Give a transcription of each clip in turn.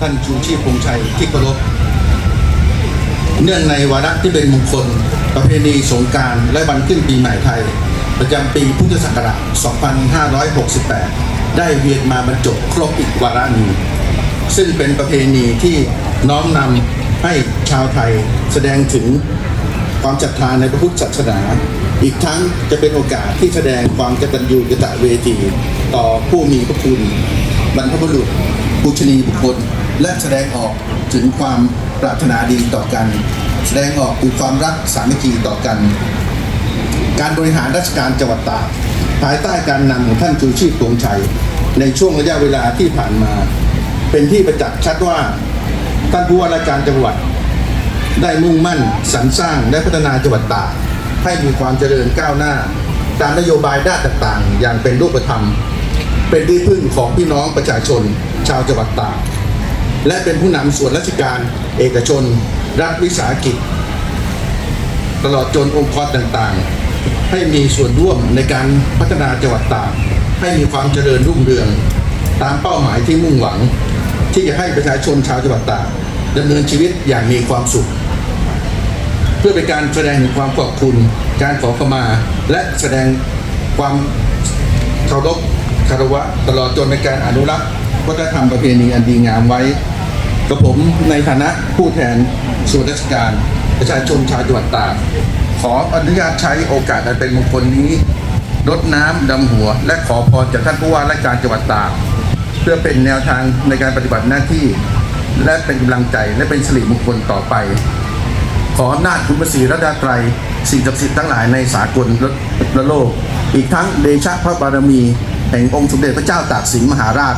ท่านชูชีพพงชัยที่เคารพเนื่องในวาระที่เป็นมงคล ประเพณีสงการและวันขึ้นปีใหม่ไทย ประจำปีพุทธศักราช 2568 ได้เวียนมาบรรจบครบอีกวาระหนึ่งซึ่งเป็นประเพณีที่น้อมนำให้ชาวไทยแสดงถึงความศรัทธาในพระพุทธศาสนา อีกทั้งจะเป็นโอกาสที่แสดงความกตัญญูกตเวที ต่อผู้มีพระคุณบรรพบุรุษปูชนีบุคคล และแสดงออกถึงความปรารถนาดีต่อกัน แสดงออกถึงความรักสามัคคีต่อกัน การบริหารราชการจังหวัดตากภายใต้การนำของท่านชูชีพพวงชัย ในช่วงระยะเวลาที่ผ่านมา เป็นที่ประจักษ์ชัดว่าท่านผู้ว่าราชการจังหวัด ได้มุ่งมั่นสรรสร้างและพัฒนาจังหวัดตากให้มีความเจริญก้าวหน้า ตามนโยบายด้านต่างๆ อย่างเป็นรูปธรรม เป็นที่พึ่งของพี่น้องประชาชนชาวจังหวัดตาก และเป็นผู้นำส่วนราชการเอกชน รัฐวิสาหกิจ ตลอดจนองค์กรต่างๆ ให้มีส่วนร่วมในการพัฒนาจังหวัดตากให้มีความเจริญรุ่งเรือง ตามเป้าหมายที่มุ่งหวัง ที่จะให้ประชาชนชาวจังหวัดตากดำเนินชีวิตอย่างมีความสุข เพื่อเป็นการแสดงถึงความขอบคุณ การขอขมา และแสดงความเคารพคารวะตลอดจนในการอนุรักษ์ วัฒนธรรมประเพณีอันดีงามไว้กับผมในฐานะผู้แทนส่วนราชการ ประชาชนชาวจังหวัดตากขออนุญาตใช้โอกาสอันเป็นมงคลนี้รดน้ำดำหัว และขอพรจากท่านผู้ว่าราชการจังหวัดตากเพื่อเป็นแนวทางในการปฏิบัติหน้าที่ และเป็นกำลังใจและเป็นสิริมงคลต่อไป ขออำนาจคุณพระศรีรัตนตรัยสิ่งศักดิ์สิทธิ์ทั้งหลายในสากลและโลก อีกทั้งเดชะพระบารมี แห่งองค์สมเด็จพระเจ้าตากสินมหาราช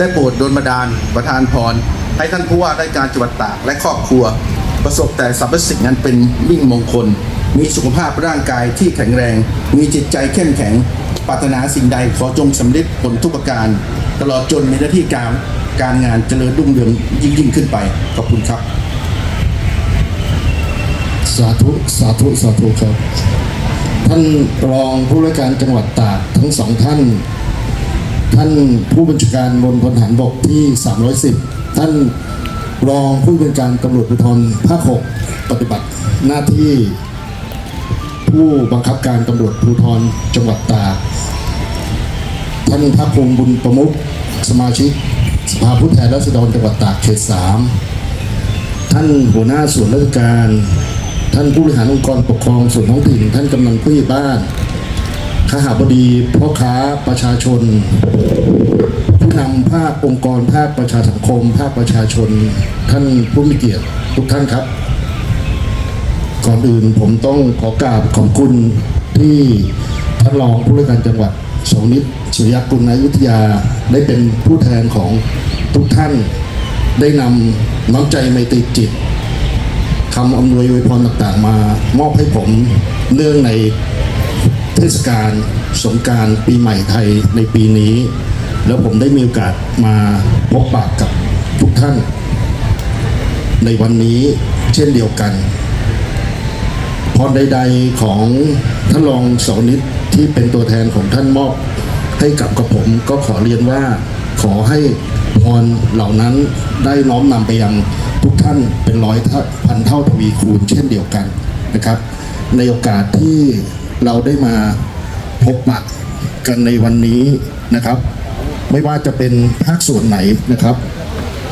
ได้โปรดโดนบันดาลประทานพร ให้ท่านผู้ว่าราชการจังหวัดตากและครอบครัว ประสบแต่สรรพสิ่งนั้นเป็นมิ่งมงคล มีสุขภาพร่างกายที่แข็งแรง มีจิตใจเข้มแข็งปรารถนาสิ่งใดขอจงสำเร็จผลทุกประการ ตลอดจนในหน้าที่การการงานเจริญรุ่งเรืองยิ่งยิ่งขึ้นไปขอบคุณครับ สาธุสาธุสาธุครับ ท่านรองผู้ราชการจังหวัดตากทั้งสองท่าน ท่านผู้บัญชาการมณฑลทหารบกที่ 310 ท่านรองผู้บัญชาการตำรวจภูธรภาค 6 ปฏิบัติหน้าที่ผู้บังคับการตำรวจภูธรจังหวัดตากท่านภาคภูมิบุญประมุขสมาชิกสภาผู้แทนราษฎรจังหวัดตากเขตสามท่านหัวหน้าส่วนราชการ ท่านผู้บริหารองค์กรปกครองส่วนท้องถิ่น ท่านกำนันผู้ใหญ่บ้าน ข้าหาบดีพ่อค้าประชาชน ผู้นำภาคองค์กรภาคประชาสังคม ภาคประชาชน ท่านผู้มีเกียรติทุกท่านครับ ก่อนอื่นผมต้องขอกราบขอบคุณที่ท่านรองผู้ว่าการจังหวัดสงนิตสุริยกุลนายุทธยาได้เป็นผู้แทนของทุกท่านได้นำน้ำใจไมตรีจิตคำอำนวยอวยพรต่างๆ มามอบให้ผมเนื่องใน เทศกาลสงการปีใหม่ไทยในปีนี้ แล้วผมได้มีโอกาสมาพบปะกับทุกท่าน ในวันนี้เช่นเดียวกันพรใด ๆของท่านรองสวนิตที่เป็นตัวแทนของท่านมอบให้กับกับผมก็ขอเรียนว่าขอให้พรเหล่านั้นได้น้อมนำไปยังทุกท่านเป็นร้อยพันเท่าทวีคูณเช่นเดียวกันนะครับ ในโอกาสที่ เราได้มาพบปะกันในวันนี้นะครับ ไม่ว่าจะเป็นภาคส่วนไหนนะครับ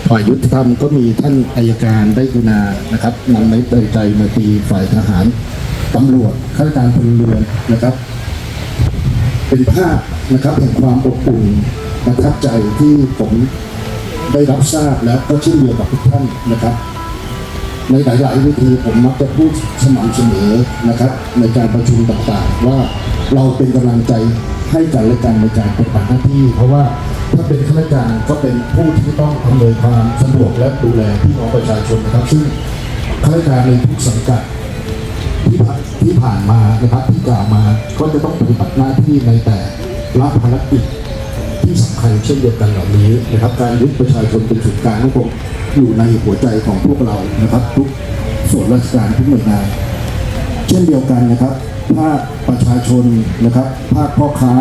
ฝ่ายยุติธรรมก็มีท่านอายการได้กุณานะครับนำไม้เตือนใจมาตีฝ่ายทหารตำรวจข้าราชการพลเรือนนะครับ เป็นภาพนะครับแห่งความอบอุ่นประทับใจที่ผมได้รับทราบแล้วก็เช่นเดียวกับทุกท่านนะครับ ในหลาย ๆ วิธีผมมักจะพูดสม่ำเสมอนะครับ ในการประชุมต่าง ๆ ว่าเราเป็นกำลังใจให้กันและกันในการปฏิบัติหน้าที่ เพราะว่าถ้าเป็นข้าราชการก็เป็นผู้ที่ต้องอำนวยความสะดวกและดูแลพี่น้องประชาชนนะครับ ซึ่งข้าราชการในทุกสังกัดที่ผ่านที่ผ่านมานะครับที่กล่าวมาก็จะต้องปฏิบัติหน้าที่ในแต่ละภารกิจที่สำคัญเช่นเดียวกันเหล่านี้นะครับ การยึดประชาชนเป็นศูนย์กลางของผม อยู่ในหัวใจของพวกเรานะครับ ทุกส่วนราชการทุกหน่วยงาน เช่นเดียวกันนะครับภาคประชาชนนะครับภาคพ่อค้า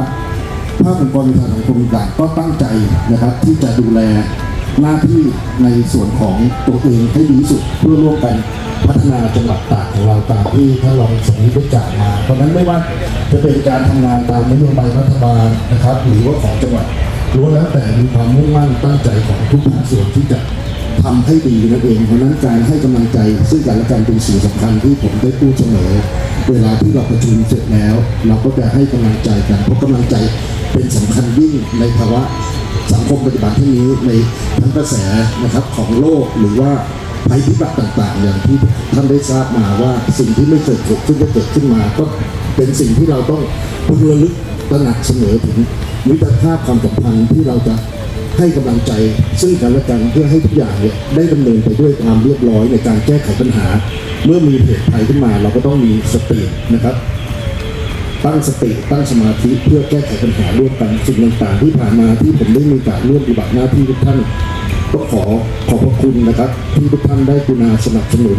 ภาคองค์กรวิชาสังคมต่างก็ตั้งใจนะครับ ที่จะดูแลหน้าที่ในส่วนของตัวเองให้ดีที่สุดเพื่อร่วมกันพัฒนาจังหวัดตากของเราตามที่ท่านรองสมนิได้กล่าวมา เพราะฉะนั้นไม่ว่าจะเป็นการทำงานตามนโยบายรัฐบาลนะครับ หรือว่าของจังหวัดล้วนแล้วแต่มีความมุ่งมั่นตั้งใจของทุกภาคส่วนที่จะ ทำให้ดีนั่นเองเพราะนั้นการให้กำลังใจซึ่งกันและกันเป็นสิ่งสำคัญที่ผมได้พูดเสมอ เวลาที่เราประชุมเสร็จแล้ว เราก็จะให้กำลังใจกันเพราะกำลังใจเป็นสำคัญยิ่งในภาวะสังคมปัจจุบันที่นี้ในทั้งกระแสนะครับของโลกหรือว่าภัยพิบัติต่างๆ อย่างที่ท่านได้ทราบมาว่าสิ่งที่ไม่เคยเกิดขึ้นก็เกิดขึ้นมาก็เป็นสิ่งที่เราต้องพึงระลึกตระหนักเสมอถึงมิตรภาพความสัมพันธ์ที่เราจะ ให้กำลังใจซึ่งกันและกันเพื่อให้ทุกอย่างเนี่ยได้ดำเนินไปด้วยความเรียบร้อยในการแก้ไขปัญหา เมื่อมีเหตุภัยขึ้นมาเราก็ต้องมีสตินะครับ ตั้งสติตั้งสมาธิเพื่อแก้ไขปัญหาร่วมกันสิ่งต่างๆที่ผ่านมาที่ผมได้มีกาสร่วมปฏิบัติหน้าที่ทุกท่านก็ขอขอบพระคุณนะครับ ที่ทุกท่านได้กรุณาสนับสนุน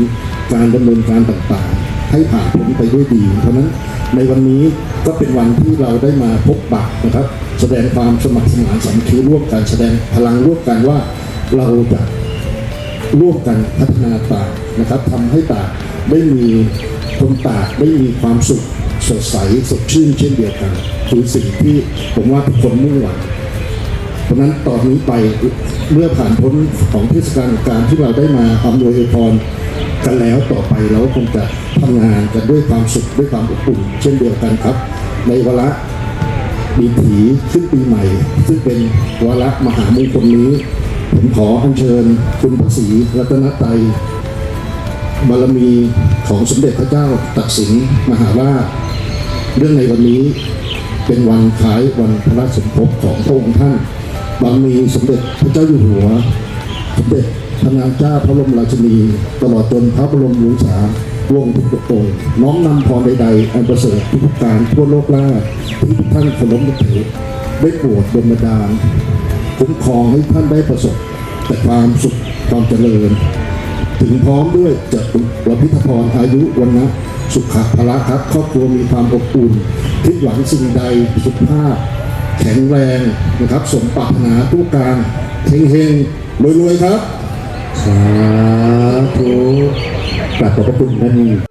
การดำเนินการต่างๆ ให้ผ่านพ้นไปด้วยดี เพราะฉะนั้นในวันนี้ก็เป็นวันที่เราได้มาพบปะนะครับ แสดงความสมัครสมานสามัคคีร่วมกันแสดงพลังร่วมกันว่าเราจะร่วมกันพัฒนาตากนะครับทำให้ตากได้มีคนตากได้มีความสุขสดใสสดชื่นเช่นเดียวกันคือสิ่งที่ผมว่าทุกคนมุ่งหวังเพราะนั้นตอนนี้ไปเมื่อผ่านพ้นของเทศกาลการที่เราได้มาอำนวยอพรกันแล้วต่อไปเราก็คงจะทำงานกันด้วยความสุขด้วยความอบอุ่นเช่นเดียวกันครับ ในวาระ ปีถีขึ้นปีใหม่ ซึ่งเป็นวาระมหามงคลนี้ ผมขออัญเชิญคุณพระศรีรัตนตรัยบารมีของสมเด็จพระเจ้าตักสินมหาราชเรื่องในวันนี้เป็นวันคล้ายวันพระราชสมภพของพระองค์ท่านบารมีสมเด็จพระเจ้าอยู่หัว สมเด็จพระนางเจ้าพระบรมราชินี ตลอดจนพระบรมวงศา วงทุกพระองน้อมนำพรใดๆอันประเสริฐทุกการทั่วโลกล่าที่ทุกท่านเคารพนับถือได้โปรดดลบันดาลคุ้มครองให้ท่านได้ประสบ แต่ความสุขความเจริญ ถึงพร้อมด้วยจะวพิธพรอายุวันนะสุขภละครับครอบครัวมีความอบอุ่นคิดหวังสิ่งใดสุขภาพ แข็งแรงนะครับ สมปรารถนาทุกการเฮงๆรวยๆครับสาธุ กราบขอบพระคุณท่าน